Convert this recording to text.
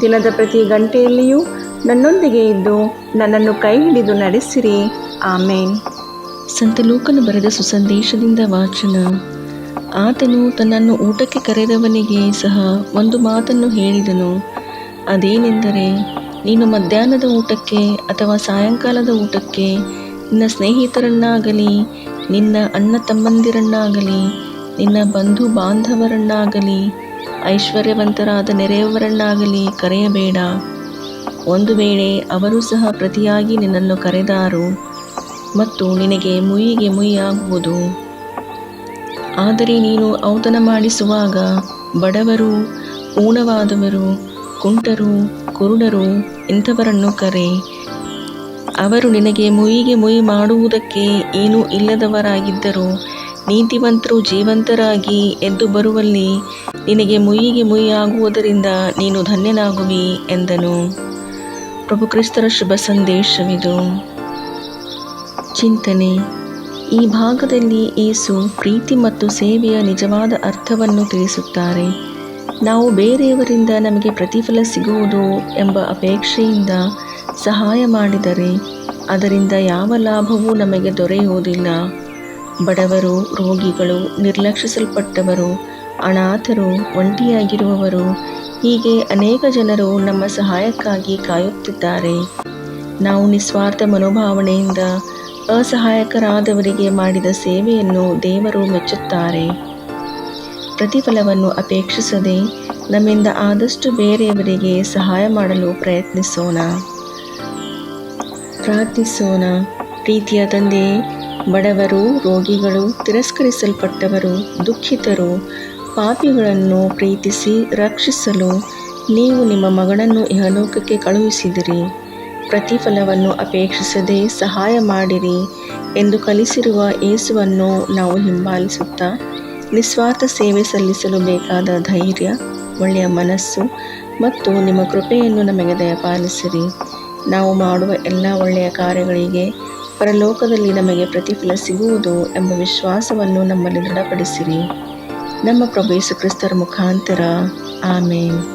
ದಿನದ ಪ್ರತಿ ಗಂಟೆಯಲ್ಲಿಯೂ ನನ್ನೊಂದಿಗೆ ಇದ್ದು ನನ್ನನ್ನು ಕೈ ಹಿಡಿದು ನಡೆಸಿರಿ. ಆಮೇನ್. ಸಂತ ಲೂಕನು ಬರೆದ ಸುಸಂದೇಶದಿಂದ ವಾಚನ. ಆತನು ತನ್ನನ್ನು ಊಟಕ್ಕೆ ಕರೆದವನಿಗೆ ಸಹ ಒಂದು ಮಾತನ್ನು ಹೇಳಿದನು. ಅದೇನೆಂದರೆ, ನೀನು ಮಧ್ಯಾಹ್ನದ ಊಟಕ್ಕೆ ಅಥವಾ ಸಾಯಂಕಾಲದ ಊಟಕ್ಕೆ ನಿನ್ನ ಸ್ನೇಹಿತರನ್ನಾಗಲಿ, ನಿನ್ನ ಅಣ್ಣ ತಮ್ಮಂದಿರನ್ನಾಗಲಿ, ನಿನ್ನ ಬಂಧು ಬಾಂಧವರನ್ನಾಗಲಿ ಐಶ್ವರ್ಯವಂತರಾದ ನೆರೆಯವರನ್ನಾಗಲಿ ಕರೆಯಬೇಡ. ಒಂದು ವೇಳೆ ಅವರು ಸಹ ಪ್ರತಿಯಾಗಿ ನಿನ್ನನ್ನು ಕರೆದಾರು ಮತ್ತು ನಿನಗೆ ಮುಯಿಗೆ ಮುಯಿಯಾಗುವುದು ಆದರೆ ನೀನು ಔತಣ ಮಾಡಿಸುವಾಗ ಬಡವರು ಊನವಾದವರು ಕುಂಟರು, ಕುರುಡರು ಇಂಥವರನ್ನು ಕರೆ. ಅವರು ನಿನಗೆ ಮುಯಿಗೆ ಮುಯಿ ಮಾಡುವುದಕ್ಕೆ ಏನೂ ಇಲ್ಲದವರಾಗಿದ್ದರು ನೀತಿವಂತರು ಜೀವಂತರಾಗಿ ಎದ್ದು ಬರುವಲ್ಲಿ ನಿನಗೆ ಮುಯಿಗೆ ಮುಯ್ಯಾಗುವುದರಿಂದ ನೀನು ಧನ್ಯನಾಗುವಿ ಎಂದನು. ಪ್ರಭು ಕ್ರಿಸ್ತರ ಶುಭ ಸಂದೇಶವಿದು. ಚಿಂತನೆ. ಈ ಭಾಗದಲ್ಲಿ ಏಸು ಪ್ರೀತಿ ಮತ್ತು ಸೇವೆಯ ನಿಜವಾದ ಅರ್ಥವನ್ನು ತಿಳಿಸುತ್ತಾರೆ. ನಾವು ಬೇರೆಯವರಿಂದ ನಮಗೆ ಪ್ರತಿಫಲ ಸಿಗುವುದು ಎಂಬ ಅಪೇಕ್ಷೆಯಿಂದ ಸಹಾಯ ಮಾಡಿದರೆ ಅದರಿಂದ ಯಾವ ಲಾಭವೂ ನಮಗೆ ದೊರೆಯುವುದಿಲ್ಲ. ಬಡವರು, ರೋಗಿಗಳು, ನಿರ್ಲಕ್ಷಿಸಲ್ಪಟ್ಟವರು, ಅನಾಥರು, ಒಂಟಿಯಾಗಿರುವವರು, ಹೀಗೆ ಅನೇಕ ಜನರು ನಮ್ಮ ಸಹಾಯಕ್ಕಾಗಿ ಕಾಯುತ್ತಿದ್ದಾರೆ. ನಾವು ನಿಸ್ವಾರ್ಥ ಮನೋಭಾವನೆಯಿಂದ ಅಸಹಾಯಕರಾದವರಿಗೆ ಮಾಡಿದ ಸೇವೆಯನ್ನು ದೇವರು ಮೆಚ್ಚುತ್ತಾರೆ. ಪ್ರತಿಫಲವನ್ನು ಅಪೇಕ್ಷಿಸದೆ ನಮ್ಮಿಂದ ಆದಷ್ಟು ಬೇರೆಯವರಿಗೆ ಸಹಾಯ ಮಾಡಲು ಪ್ರಯತ್ನಿಸೋಣ. ಪ್ರಾರ್ಥಿಸೋಣ. ಪ್ರೀತಿಯ ತಂದೆ ಬಡವರು, ರೋಗಿಗಳು, ತಿರಸ್ಕರಿಸಲ್ಪಟ್ಟವರು, ದುಃಖಿತರು, ಪಾಪಿಗಳನ್ನು ಪ್ರೀತಿಸಿ ರಕ್ಷಿಸಲು ನೀವು ನಿಮ್ಮ ಮಗನನ್ನು ಇಹಲೋಕಕ್ಕೆ ಕಳುಹಿಸಿದಿರಿ. ಪ್ರತಿಫಲವನ್ನು ಅಪೇಕ್ಷಿಸದೆ ಸಹಾಯ ಮಾಡಿರಿ ಎಂದು ಕಲಿಸಿರುವ ಏಸುವನ್ನು ನಾವು ಹಿಂಬಾಲಿಸುತ್ತಾ ನಿಸ್ವಾರ್ಥ ಸೇವೆ ಸಲ್ಲಿಸಲು ಬೇಕಾದ ಧೈರ್ಯ, ಒಳ್ಳೆಯ ಮನಸ್ಸು ಮತ್ತು ನಿಮ್ಮ ಕೃಪೆಯನ್ನು ನಮಗೆ ದಯಪಾಲಿಸಿರಿ. ನಾವು ಮಾಡುವ ಎಲ್ಲ ಒಳ್ಳೆಯ ಕಾರ್ಯಗಳಿಗೆ ಪರಲೋಕದಲ್ಲಿ ನಮಗೆ ಪ್ರತಿಫಲ ಸಿಗುವುದು ಎಂಬ ವಿಶ್ವಾಸವನ್ನು ನಮ್ಮಲ್ಲಿ ದೃಢಪಡಿಸಿರಿ. ನಮ್ಮ ಪ್ರಭು ಯೇಸು ಕ್ರಿಸ್ತರ ಮುಖಾಂತರ. ಆಮೇನ್.